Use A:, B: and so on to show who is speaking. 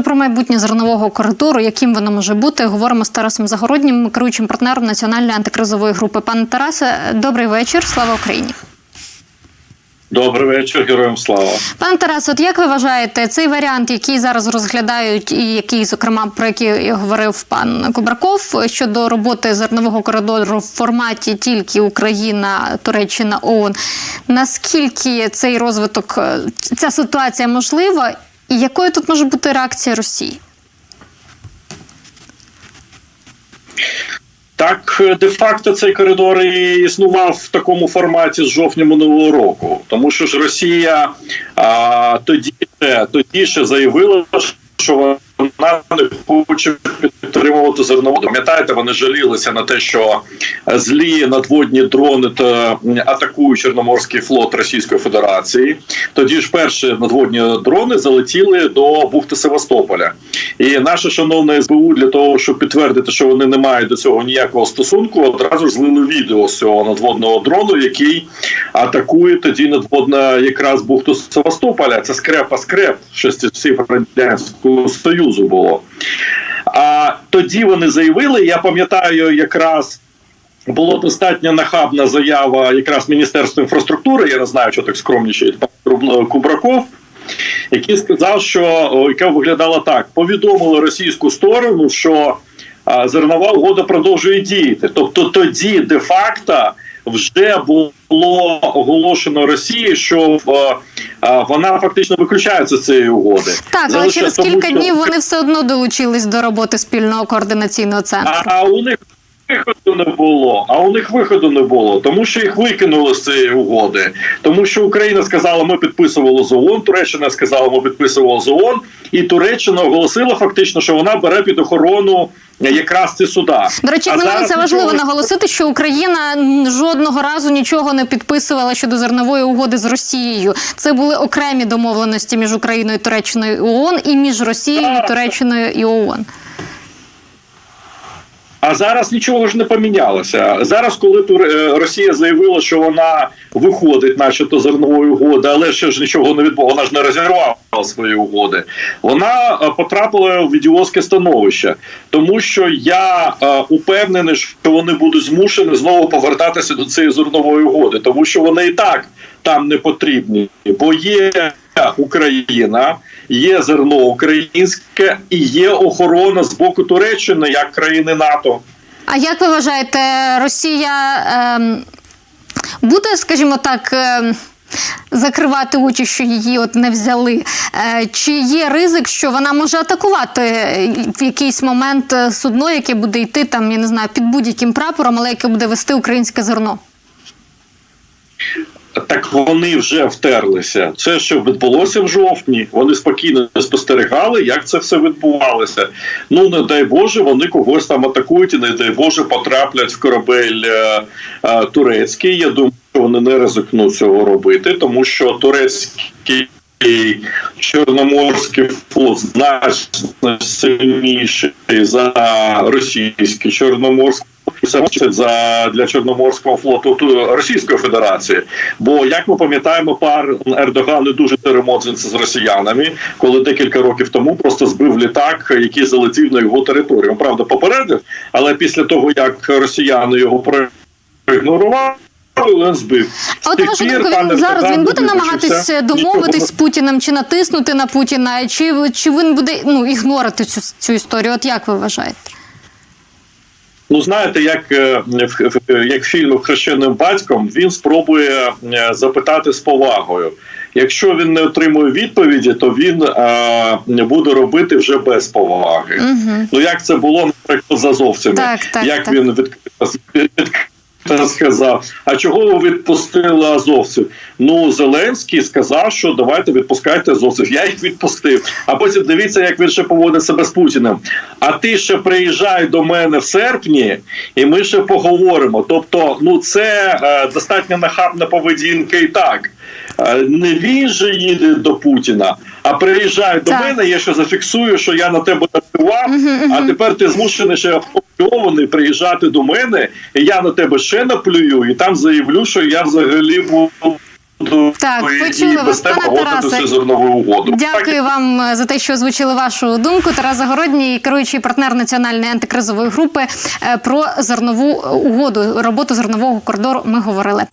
A: Отже, про майбутнє зернового коридору, яким воно може бути, говоримо з Тарасом Загороднім, керуючим партнером національної антикризової групи. Пане Тарасе, добрий вечір. Слава Україні.
B: Добрий вечір, героям слава.
A: Пане Тарасе, от як ви вважаєте, цей варіант, який зараз розглядають, і який, зокрема, про який говорив пан Кубраков щодо роботи зернового коридору в форматі тільки Україна, Туреччина, ООН, наскільки цей розвиток, ця ситуація можлива, і якою тут може бути реакція Росії?
B: Так, де-факто цей коридор і існував в такому форматі з жовтня минулого року, тому що ж Росія а, тоді, тоді ще заявила, що вона не хоче підтримувати зернову. Пам'ятаєте, вони жалілися на те, що злі надводні дрони та атакують Чорноморський флот Російської Федерації. Тоді ж перші надводні дрони залетіли до бухти Севастополя. І наше шановне СБУ для того, щоб підтвердити, що вони не мають до цього ніякого стосунку, одразу ж злили відео з цього надводного дрону, який атакує тоді надводна якраз бухту Севастополя. Це скрепа скреп ще з радянського союзу було. А тоді вони заявили, я пам'ятаю, якраз. Була достатньо нахабна заява якраз Міністерства інфраструктури. Я не знаю, що так скромнічає пан Кубраков, який сказав, що о, яка виглядала так: повідомили російську сторону, що зернова угода продовжує діяти. Тобто, тоді де-факто вже було оголошено Росії, що вона фактично виключається з цієї угоди.
A: Так, але через
B: тому,
A: кілька
B: що-
A: днів вони все одно долучились до роботи спільного координаційного центру.
B: а, а у них виходу не було. А у них виходу не було, тому що їх викинули з цієї угоди. Тому що Україна сказала, ми підписували з ООН, Туреччина сказала, ми підписували з ООН, і Туреччина оголосила фактично, що вона бере під охорону якраз ці суда.
A: До речі, мене це важливо
B: нічого-
A: наголосити, що Україна жодного разу нічого не підписувала щодо зернової угоди з Росією. Це були окремі домовленості між Україною, Туреччиною і ООН, і між Росією. Туреччиною і ООН.
B: А зараз нічого ж не помінялося. Зараз, коли Тур... е, Росія заявила, що вона виходить, начебто, зернової угоди, але ще ж нічого не відбулося, вона ж не розірвала свої угоди. Вона е, потрапила в ідіотське становище, тому що я е, упевнений, що вони будуть змушені знову повертатися до цієї зернової угоди, тому що вони і так там не потрібні, бо є Україна, є зерно українське і є охорона з боку Туреччини як країни НАТО.
A: А як ви вважаєте, Росія ем, буде, скажімо так, ем, закривати очі, що її от не взяли? Е, чи є ризик, що вона може атакувати е, в якийсь момент е, судно, яке буде йти там, я не знаю, під будь-яким прапором, але яке буде вести українське зерно?
B: Так вони вже втерлися. Це що відбулося в жовтні. Вони спокійно спостерігали, як це все відбувалося. Ну не дай Боже, вони когось там атакують, і не дай Боже, потраплять в корабель е, е, турецький. Я думаю, що вони не ризикнуть цього робити, тому що турецький. Чорноморський флот значно сильніший за російський чорноморський це за для Чорноморського флоту Російської Федерації. Бо як ми пам'ятаємо, пар Ердоган не дуже церемонився з росіянами, коли декілька років тому просто збив літак, який залетів на його територію. Правда, попередив, але після того як росіяни його проігнорували, він збив.
A: А от на вашу думку, він зараз він буде намагатись
B: нічого
A: домовитись з Путіним чи натиснути на Путіна, чи, чи він буде ну, ігнорити цю, цю історію? От як ви вважаєте?
B: Ну, знаєте, як е, в- в- як фільм хрещеним батьком він спробує е, запитати з повагою. Якщо він не отримує відповіді, то він е, буде робити вже без поваги.
A: Угу.
B: Ну як це було наприклад з азовцями?
A: Так, так,
B: як
A: так.
B: він відкрито відкрито сказав: А чого ви відпустили азовців? Ну Зеленський сказав, що давайте відпускайте азовців. Я їх відпустив. А потім дивіться, як він ще поводить себе з Путіним. А ти ще приїжджай до мене в серпні, і ми ще поговоримо. Тобто, ну це е, достатньо нахабна поведінка і так. Не він же їде до Путіна, а приїжджай до мене, я ще зафіксую, що я на тебе напивав, а тепер ти змушений ще автомобільований приїжджати до мене, і я на тебе ще наплюю, і там заявлю, що я взагалі був
A: Так,
B: і
A: почули вас, пане Тарасе. Дякую вам е, за те, що озвучили вашу думку. Тарас Загородній, керуючий партнер національної антикризової групи, е, про зернову угоду, роботу зернового коридору. Ми говорили.